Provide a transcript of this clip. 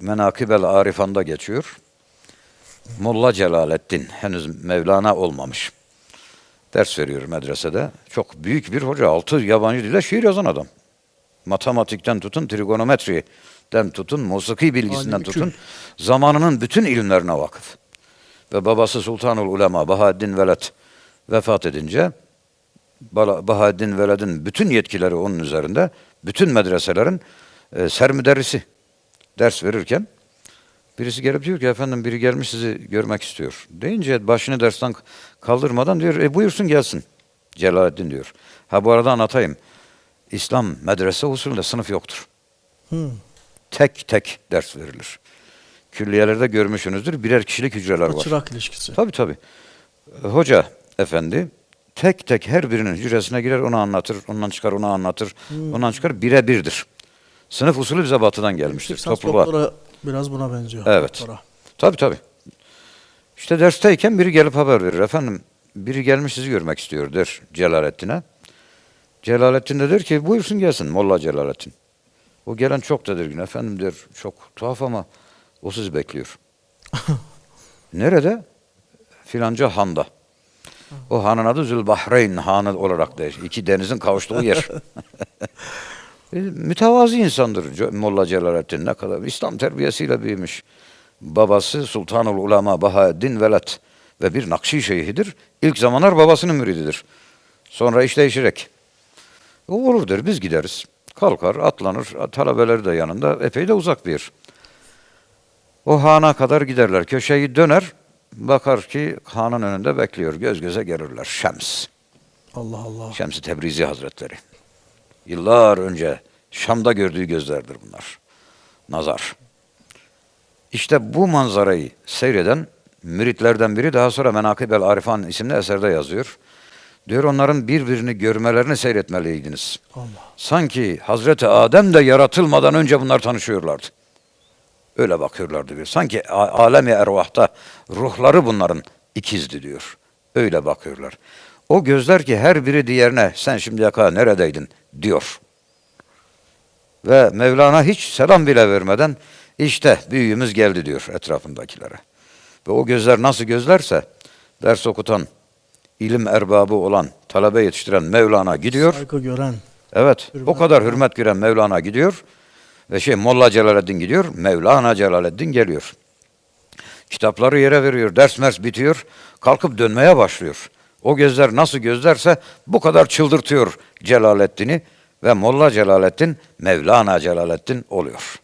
Menakibel Arifan'da geçiyor. Molla Celaleddin henüz Mevlana olmamış. Ders veriyor medresede. Çok büyük bir hoca. Altı yabancı dile şiir yazan adam. Matematikten tutun, trigonometriden tutun, musiki bilgisinden tutun. Zamanının bütün ilimlerine vakıf. Ve babası Sultanul Ulema Bahaddin Veled vefat edince Bahaddin Veled'in bütün yetkileri onun üzerinde. Bütün medreselerin e, sermüderrisi ders verirken birisi gelip diyor ki efendim biri gelmiş sizi görmek istiyor. Deyince başını dersten kaldırmadan diyor e buyursun gelsin. Celaleddin diyor. Ha bu arada anlatayım. İslam medrese usulünde sınıf yoktur. Hı. Tek tek ders verilir. Külliyelerde görmüşsünüzdür. Birer kişilik hücreler var. Çırak ilişkisi. Tabii tabii. Hoca efendi tek tek her birinin hücresine girer onu anlatır. Ondan çıkar onu anlatır. Ondan çıkar birebirdir. Sınıf usulü bize batıdan gelmiştir. Lisans Topluluğa. doktora biraz buna benziyor. Evet. Doktora. Tabii tabii. İşte dersteyken biri gelip haber verir. Efendim biri gelmiş sizi görmek istiyor der Celalettin'e. Celalettin de der ki buyursun gelsin Molla Celalettin. O gelen çok tedirgin. Efendim der çok tuhaf ama o sizi bekliyor. Nerede? Filanca handa. O hanın adı Zülbahreyn hanı olarak da iki denizin kavuştuğu yer. E, Mütevazi insandır Molla Celalettin ne kadar İslam terbiyesiyle büyümüş. Babası Sultanul Ulema Bahaeddin Veled ve bir Nakşi şeyhidir. İlk zamanlar babasının mürididir. Sonra iş değişerek. O olur der biz gideriz. Kalkar atlanır talebeleri de yanında epey de uzak bir yer. O hana kadar giderler. Köşeyi döner bakar ki hanın önünde bekliyor. Göz göze gelirler. Şems. Allah Allah. Şems-i Tebrizi Hazretleri. Yıllar önce Şam'da gördüğü gözlerdir bunlar. Nazar. İşte bu manzarayı seyreden müritlerden biri daha sonra Menakibel Arifan isimli eserde yazıyor. Diyor onların birbirini görmelerini seyretmeliydiniz. Allah. Sanki Hazreti Adem de yaratılmadan önce bunlar tanışıyorlardı. Öyle bakıyorlardı bir. Sanki alemi ervahta ruhları bunların ikizdi diyor. Öyle bakıyorlar. O gözler ki her biri diğerine sen şimdiye kadar neredeydin diyor. Ve Mevlana hiç selam bile vermeden işte büyüğümüz geldi diyor etrafındakilere. Ve o gözler nasıl gözlerse ders okutan, ilim erbabı olan, talebe yetiştiren Mevlana gidiyor. Saygı gören. Evet. Hürmet O kadar hürmet gören Mevlana gidiyor. Ve şey Molla Celaleddin gidiyor. Mevlana Celaleddin geliyor. Kitapları yere veriyor. Ders mers bitiyor. Kalkıp dönmeye başlıyor. O gözler nasıl gözlerse bu kadar çıldırtıyor Celaleddin'i ve Molla Celaleddin Mevlana Celaleddin oluyor.